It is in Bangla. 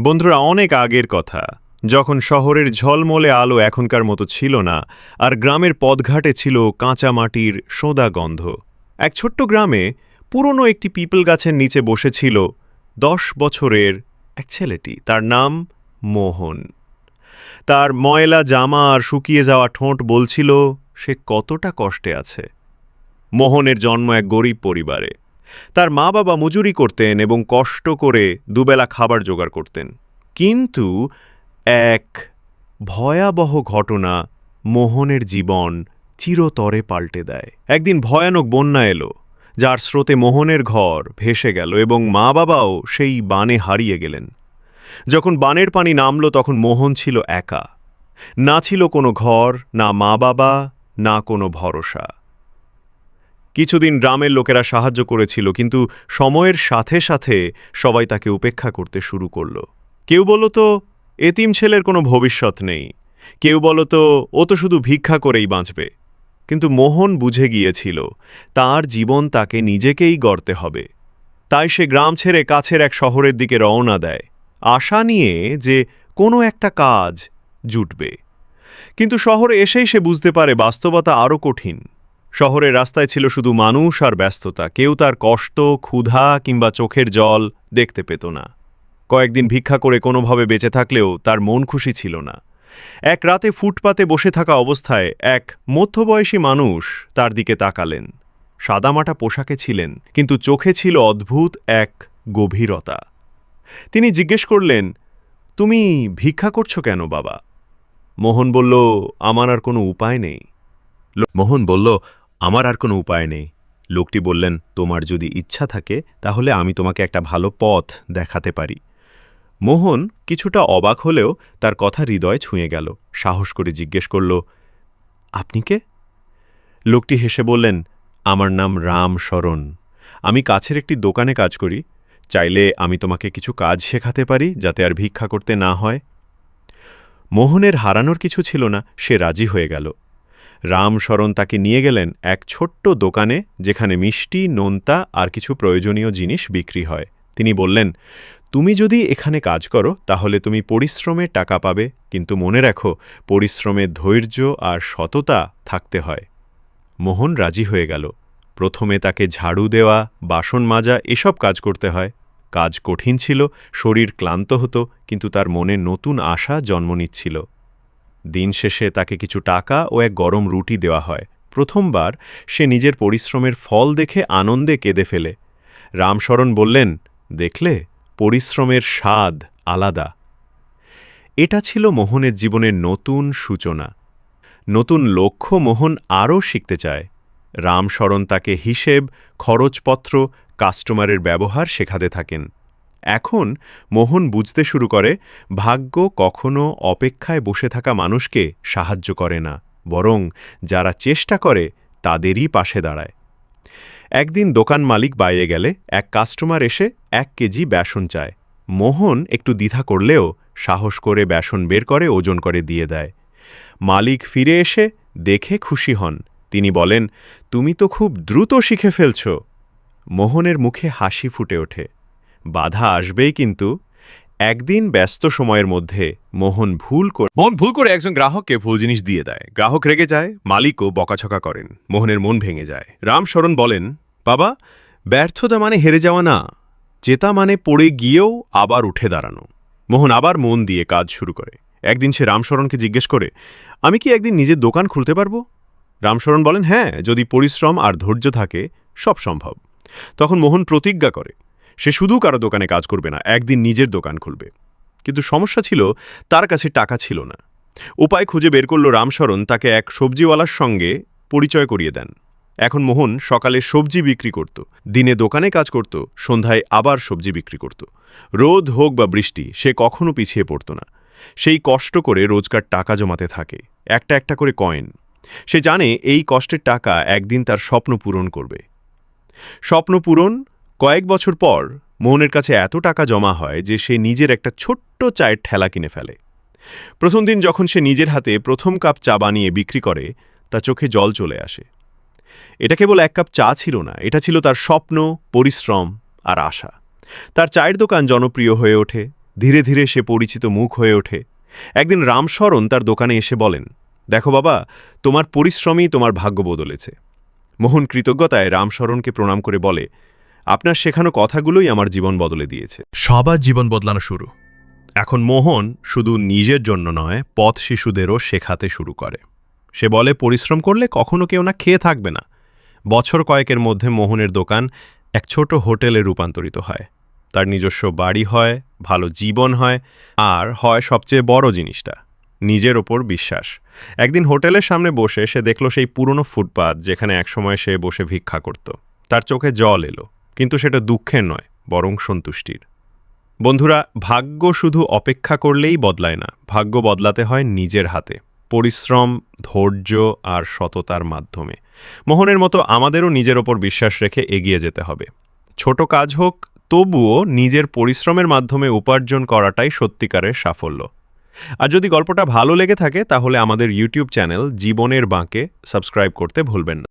বন্ধুরা, অনেক আগের কথা। যখন শহরের ঝলমলে আলো এখনকার মতো ছিল না, আর গ্রামের পদঘাটে ছিল কাঁচা মাটির সোঁদা গন্ধ। এক ছোট্ট গ্রামে পুরনো একটি পিপল গাছের নিচে বসেছিল দশ বছরের এক ছেলেটি। তার নাম মোহন। তার ময়লা, জামা আর শুকিয়ে যাওয়া ঠোঁট বলছিল, সে কতটা কষ্টে আছে। মোহনের জন্ম এক গরিব পরিবারে। তার মা বাবা মজুরি করতেন এবং কষ্ট করে দুবেলা খাবার জোগাড় করতেন। কিন্তু এক ভয়াবহ ঘটনা মোহনের জীবন চিরতরে পাল্টে দেয়। একদিন ভয়ানক বন্যা এলো, যার স্রোতে মোহনের ঘর ভেসে গেল এবং মা বাবাও সেই বানে হারিয়ে গেলেন। যখন বানের পানি নামল তখন মোহন ছিল একা। না ছিল কোনো ঘর, না মা বাবা, না কোনো ভরসা। কিছুদিন গ্রামের লোকেরা সাহায্য করেছিল, কিন্তু সময়ের সাথে সাথে সবাই তাকে উপেক্ষা করতে শুরু করল। কেউ বলল তো, এতিম ছেলের কোনো ভবিষ্যৎ নেই। কেউ বলল তো, ও তো শুধু ভিক্ষা করেই বাঁচবে। কিন্তু মোহন বুঝে গিয়েছিল, তার জীবন তাকে নিজেকেই গড়তে হবে। তাই সে গ্রাম ছেড়ে কাছের এক শহরের দিকে রওনা দেয়, আশা নিয়ে যে কোনো একটা কাজ জুটবে। কিন্তু শহরে এসেই সে বুঝতে পারে বাস্তবতা আরও কঠিন। শহরের রাস্তায় ছিল শুধু মানুষ আর ব্যস্ততা। কেউ তার কষ্ট, ক্ষুধা কিংবা চোখের জল দেখতে পেত না। কয়েকদিন ভিক্ষা করে কোনোভাবে বেঁচে থাকলেও তার মন খুশি ছিল না। এক রাতে ফুটপাতে বসে থাকা অবস্থায় এক মধ্যবয়সী মানুষ তার দিকে তাকালেন। সাদামাটা পোশাকে ছিলেন, কিন্তু চোখে ছিল অদ্ভুত এক গভীরতা। তিনি জিজ্ঞেস করলেন, তুমি ভিক্ষা করছ কেন বাবা? মোহন বলল, আমার আর কোনো উপায় নেই। মোহন বলল আমার আর কোনো উপায় নেই। লোকটি বললেন, তোমার যদি ইচ্ছা থাকে, তাহলে আমি তোমাকে একটা ভালো পথ দেখাতে পারি। মোহন কিছুটা অবাক হলেও তার কথা হৃদয় ছুঁয়ে গেল। সাহস করে জিজ্ঞেস করল, আপনি কে? লোকটি হেসে বললেন, আমার নাম রাম শরণ। আমি কাছের একটি দোকানে কাজ করি। চাইলে আমি তোমাকে কিছু কাজ শেখাতে পারি, যাতে আর ভিক্ষা করতে না হয়। মোহনের হারানোর কিছু ছিল না, সে রাজি হয়ে গেল। রামশরণ তাকে নিয়ে গেলেন এক ছোট্ট দোকানে, যেখানে মিষ্টি, নোনতা আর কিছু প্রয়োজনীয় জিনিস বিক্রি হয়। তিনি বললেন, তুমি যদি এখানে কাজ করো, তাহলে তুমি পরিশ্রমের টাকা পাবে, কিন্তু মনে রাখো পরিশ্রমের ধৈর্য আর সততা থাকতে হয়। মোহন রাজি হয়ে গেল। প্রথমে তাকে ঝাড়ু দেওয়া, বাসন মাজা, এসব কাজ করতে হয়। কাজ কঠিন ছিল, শরীর ক্লান্ত হতো, কিন্তু তার মনে নতুন আশা জন্ম নিচ্ছিল। দিন শেষে তাকে কিছু টাকা ও এক গরম রুটি দেওয়া হয়। প্রথমবার সে নিজের পরিশ্রমের ফল দেখে আনন্দে কেঁদে ফেলে। রামশরণ বললেন, দেখলে, পরিশ্রমের স্বাদ আলাদা। এটা ছিল মোহনের জীবনের নতুন সূচনা। নতুন লক্ষ্য মোহন আরও শিখতে চায়। রামশরণ তাকে হিসেব, খরচপত্র, কাস্টমারের ব্যবহার শেখাতে থাকেন। এখন মোহন বুঝতে শুরু করে, ভাগ্য কখনো অপেক্ষায় বসে থাকা মানুষকে সাহায্য করে না, বরং যারা চেষ্টা করে তাদেরই পাশে দাঁড়ায়। একদিন দোকান মালিক বাইরে গেলে এক কাস্টমার এসে এক কেজি বেসন চায়। মোহন একটু দ্বিধা করলেও সাহস করে বেসন বের করে ওজন করে দিয়ে দেয়। মালিক ফিরে এসে দেখে খুশি হন। তিনি বলেন, তুমি তো খুব দ্রুত শিখে ফেলছ। মোহনের মুখে হাসি ফুটে ওঠে। বাধা আসবেই কিন্তু। একদিন ব্যস্ত সময়ের মধ্যে মোহন ভুল করে মোহন ভুল করে একজন গ্রাহককে ভুল জিনিস দিয়ে দেয়। গ্রাহক রেগে যায়, মালিকও বকাছকা করেন। মোহনের মন ভেঙে যায়। রামশরণ বলেন, বাবা, ব্যর্থতা মানে হেরে যাওয়া না জেতা মানে পড়ে গিয়েও আবার উঠে দাঁড়ানো। মোহন আবার মন দিয়ে কাজ শুরু করে। একদিন সে রামশরণকে জিজ্ঞেস করে, আমি কি একদিন নিজের দোকান খুলতে পারব? রামশরণ বলেন হ্যাঁ যদি পরিশ্রম আর ধৈর্য থাকে, সব সম্ভব। তখন মোহন প্রতিজ্ঞা করে সে শুধু কারও দোকানে কাজ করবে না, একদিন নিজের দোকান খুলবে। কিন্তু সমস্যা ছিল, তার কাছে টাকা ছিল না। উপায় খুঁজে বের করল রামশরণ, তাকে এক সবজিওয়ালার সঙ্গে পরিচয় করিয়ে দেন। এখন মোহন সকালে সবজি বিক্রি করত, দিনে দোকানে কাজ করত, সন্ধ্যায় আবার সবজি বিক্রি করত। রোদ হোক বা বৃষ্টি, সে কখনো পিছিয়ে পড়ত না। সেই কষ্ট করে রোজকার টাকা জমাতে থাকে, একটা একটা করে কয়েন। সে জানে এই কষ্টের টাকা একদিন তার স্বপ্ন পূরণ করবে। স্বপ্ন পূরণ কয়েক বছর পর মোহনের কাছে এত টাকা জমা হয় যে সে নিজের একটা ছোট্ট চায়ের ঠেলা কিনে ফেলে। প্রথম দিন যখন সে নিজের হাতে প্রথম কাপ চা বানিয়ে বিক্রি করে তা চোখে জল চলে আসে। এটা কেবল এক কাপ চা ছিল না, এটা ছিল তার স্বপ্ন, পরিশ্রম আর আশা। তার চায়ের দোকান জনপ্রিয় হয়ে ওঠে, ধীরে ধীরে সে পরিচিত মুখ হয়ে ওঠে। একদিন রামশরণ তার দোকানে এসে বলেন, দেখো বাবা, তোমার পরিশ্রমই তোমার ভাগ্য বদলেছে। মোহন কৃতজ্ঞতায় রামশরণকে প্রণাম করে বলে আপনার শেখানো কথাগুলোই আমার জীবন বদলে দিয়েছে। সবার জীবন বদলানো শুরু। এখন মোহন শুধু নিজের জন্য নয়, পথ শিশুদেরও শেখাতে শুরু করে। সে বলে, পরিশ্রম করলে কখনো কেউ না খেয়ে থাকবে না। বছর কয়েকের মধ্যে মোহনের দোকান এক ছোট হোটেলে রূপান্তরিত হয়। তার নিজস্ব বাড়ি হয়, ভালো জীবন হয়, আর হয় সবচেয়ে বড় জিনিসটা, নিজের ওপর বিশ্বাস। একদিন হোটেলের সামনে বসে সে দেখল সেই পুরনো ফুটপাত যেখানে একসময় সে বসে ভিক্ষা করত। তার চোখে জল এলো। কিন্তু সেটা দুঃখের নয়, বরং সন্তুষ্টির। বন্ধুরা, ভাগ্য শুধু অপেক্ষা করলেই বদলায় না, ভাগ্য বদলাতে হয় নিজের হাতে, পরিশ্রম, ধৈর্য আর সততার মাধ্যমে। মোহনের মতো আমাদেরও নিজের ওপর বিশ্বাস রেখে এগিয়ে যেতে হবে। ছোট কাজ হোক, তবুও নিজের পরিশ্রমের মাধ্যমে উপার্জন করাটাই সত্যিকারের সাফল্য। আর যদি গল্পটা ভালো লেগে থাকে, তাহলে আমাদের ইউটিউব চ্যানেল জীবনের বাঁকে সাবস্ক্রাইব করতে ভুলবেন না।